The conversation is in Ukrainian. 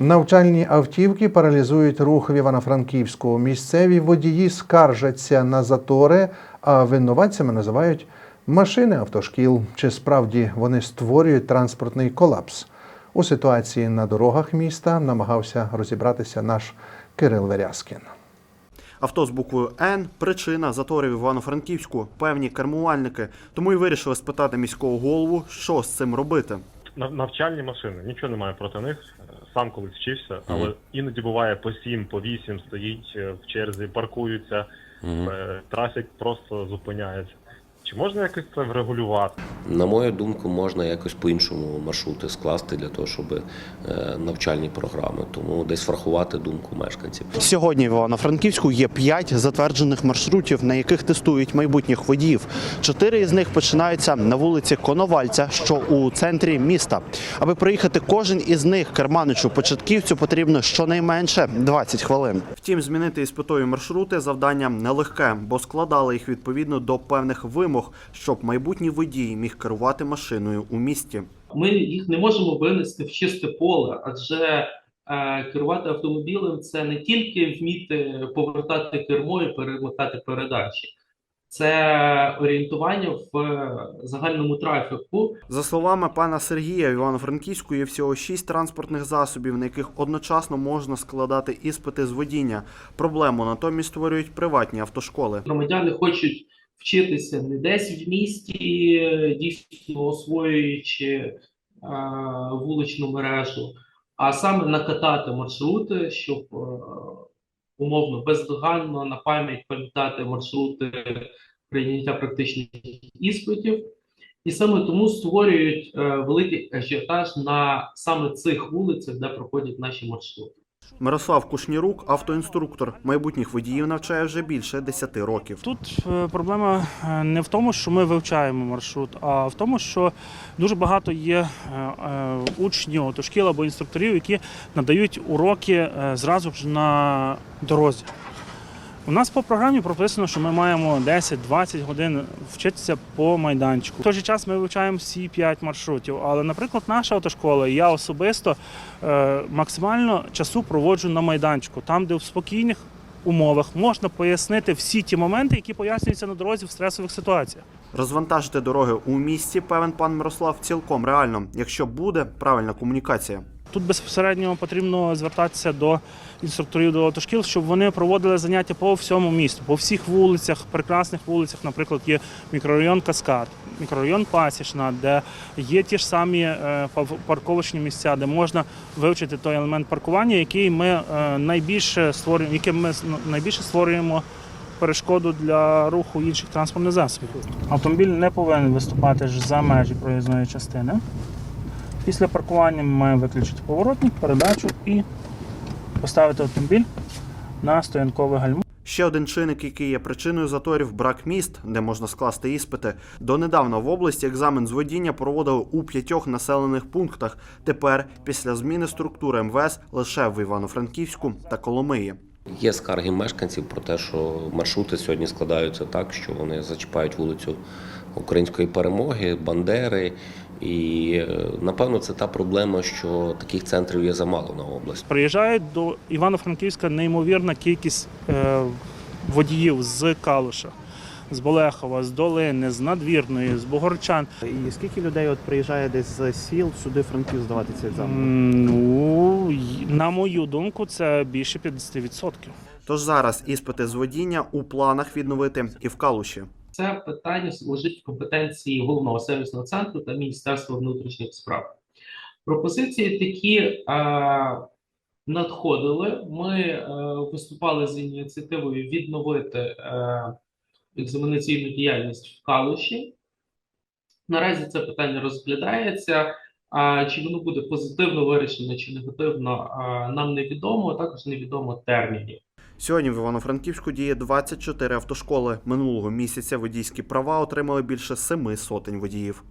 Навчальні автівки паралізують рух в Івано-Франківську. Місцеві водії скаржаться на затори, а винуватцями називають машини автошкіл. Чи справді вони створюють транспортний колапс? У ситуації на дорогах міста намагався розібратися наш Кирил Верязкін. Авто з буквою Н причина заторів Івано-Франківську, певні кермувальники. Тому і вирішили спитати міського голову, що з цим робити. Нав- Навчальні машини, нічого немає проти них. Сам колись вчився, але іноді буває по 7, по 8 стоїть е, в черзі, паркуються, е, трафік просто зупиняється. Чи можна якось це врегулювати? На мою думку, можна якось по-іншому маршрути скласти для того, щоб е, навчальні програми, тому десь врахувати думку мешканців. Сьогодні в Івано-Франківську є 5 затверджених маршрутів, на яких тестують майбутніх водіїв. Чотири із них починаються на вулиці Коновальця, що у центрі міста. Аби проїхати кожен із них керманичу початківцю потрібно щонайменше 20 хвилин. Втім, змінити іспитові маршрути завдання нелегке, бо складали їх відповідно до певних вимог, щоб майбутній водій міг керувати машиною у місті. Ми їх не можемо винести в чисте поле, адже е, керувати автомобілем це не тільки вміти повертати кермо і перемикати передачі, це орієнтування в е, загальному трафіку. За словами пана Сергія, в Івано-Франківську є всього шість транспортних засобів, на яких одночасно можна складати іспити з водіння. Проблему натомість створюють приватні автошколи. Громадяни хочуть вчитися не десь в місті, е, дійсно освоюючи е, вуличну мережу, а саме накатати маршрути, щоб е, умовно бездоганно на пам'ять пам'ятати маршрути прийняття практичних іспитів. І саме тому створюють великий ажіотаж на саме цих вулицях, де проходять наші маршрути. Мирослав Кушнірук, автоінструктор, майбутніх водіїв навчає вже більше 10 років. Тут е, проблема е, не в тому, що ми вивчаємо маршрут, а в тому, що дуже багато є е, учнів, автошкіл або інструкторів, які надають уроки зразу ж на дорозі. У нас по програмі прописано, що ми маємо 10-20 годин вчитися по майданчику. В той же час ми вивчаємо всі 5 маршрутів. Але, наприклад, наша автошкола, я особисто е, максимально часу проводжу на майданчику, там, де в спокійних умовах можна пояснити всі ті моменти, які пояснюються на дорозі в стресових ситуаціях. Розвантажити дороги у місті, певен пан Мирослав, цілком реально, якщо буде правильна комунікація. Тут безпосередньо потрібно звертатися до інструкторів до автошкіл, щоб вони проводили заняття по всьому місту, по всіх вулицях, прекрасних вулицях. Наприклад, є мікрорайон Каскад, мікрорайон Пасічна, де є ті ж самі е, парковочні місця, де можна вивчити той елемент паркування, який ми е, найбільше створюємо, яким ми найбільше створюємо. Перешкоду для руху інших транспортних засобів. Автомобіль не повинен виступати ж за межі проїзної частини. Після паркування ми маємо виключити поворотник, передачу і поставити автомобіль на стоянкове гальмо. Ще один чинник, який є причиною заторів брак міст, де можна скласти іспити. Донедавна в області екзамен з водіння проводили у п'ятьох населених пунктах. Тепер, після зміни структури МВС, лише в Івано-Франківську та Коломиї. Є скарги мешканців про те, що маршрути сьогодні складаються так, що вони зачіпають вулицю української перемоги, Бандери. І е, напевно це та проблема, що таких центрів є замало на область. Приїжджають до Івано-Франківська неймовірна кількість е, водіїв з Калуша, з Болехова, з Долини, з Надвірної, з Богорчан. І скільки людей от приїжджає десь з сіл сюди Франків здавати цей екзамен? Ну, на мою думку, це більше 50%. Тож зараз іспити з водіння у планах відновити і в Калуші. Це питання лежить в компетенції головного сервісного центру та Міністерства внутрішніх справ. Пропозиції такі е, надходили. Ми е, виступали з ініціативою відновити е, екзаменаційну діяльність в Калуші. Наразі це питання розглядається. А чи воно буде позитивно вирішено чи негативно, а, нам невідомо. Також невідомо термінів. Сьогодні в Івано-Франківську діє 24 автошколи. Минулого місяця водійські права отримали більше семи сотень водіїв.